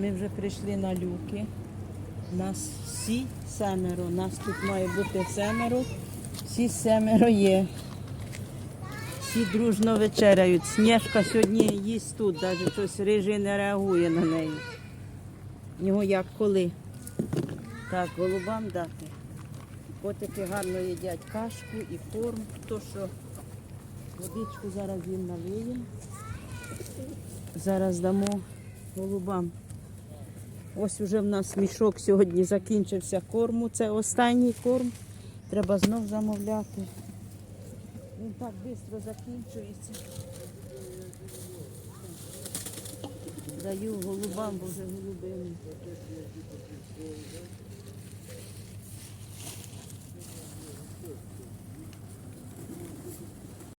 Ми вже прийшли на люки. Нас всі семеро. Нас тут має бути семеро. Всі семеро є. Всі дружно вечеряють. Сніжка сьогодні їсть тут, навіть щось рижий не реагує на неї. Його як коли. Так, голубам дати. Котики гарно їдять кашку і корм. То, що водичку зараз їм налиємо. Зараз дамо голубам. Ось уже в нас мішок сьогодні закінчився корму. Це останній корм. Треба знов замовляти. Він так швидко закінчується. Даю голубам, бо вже голуби.